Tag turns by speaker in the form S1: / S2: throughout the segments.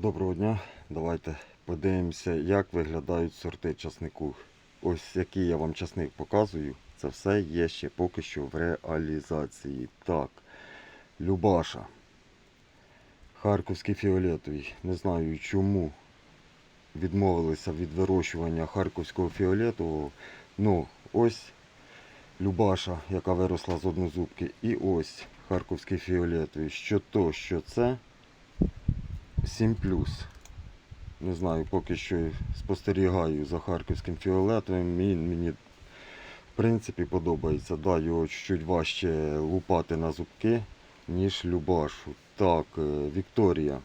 S1: Доброго дня. Давайте подивимося, як виглядають сорти часнику. Ось який я вам часник показую. Це все є ще поки що в реалізації. Так, Любаша. Харківський фіолетовий. Не знаю чому відмовилися від вирощування харківського фіолетового. Ну, ось Любаша, яка виросла з однозубки. І ось харківський фіолетовий. Що то, що це. 7 Не знаю, поки що спостерігаю за харківським фіолетовим. Він мені в принципі подобається. Да, його чуть важче лупати на зубки, ніж Любашу. Так, е, Вікторія.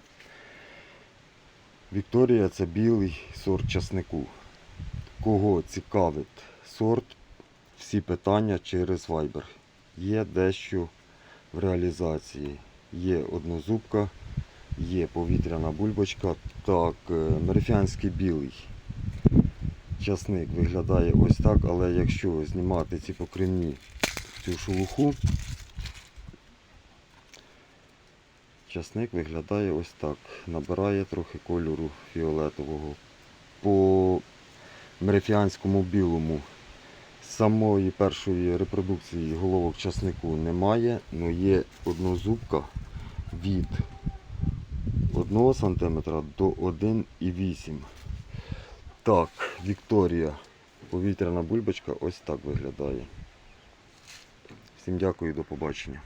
S1: Вікторія це білий сорт часнику. Кого цікавить сорт, всі питання через Viber. Є дещо в реалізації. Є однозубка. Є повітряна бульбочка. Так, е, білий. Часник виглядає ось так, але якщо знімати ці покривні цю шелуху, часник виглядає ось так. Набирає трохи кольору фіолетового. По мерифіанському білому самої першої репродукції головок часнику немає, але є однозубка від 1 см до 1,8 Так, Вікторія. Повітряна бульбочка ось так виглядає. Всім дякую і до побачення.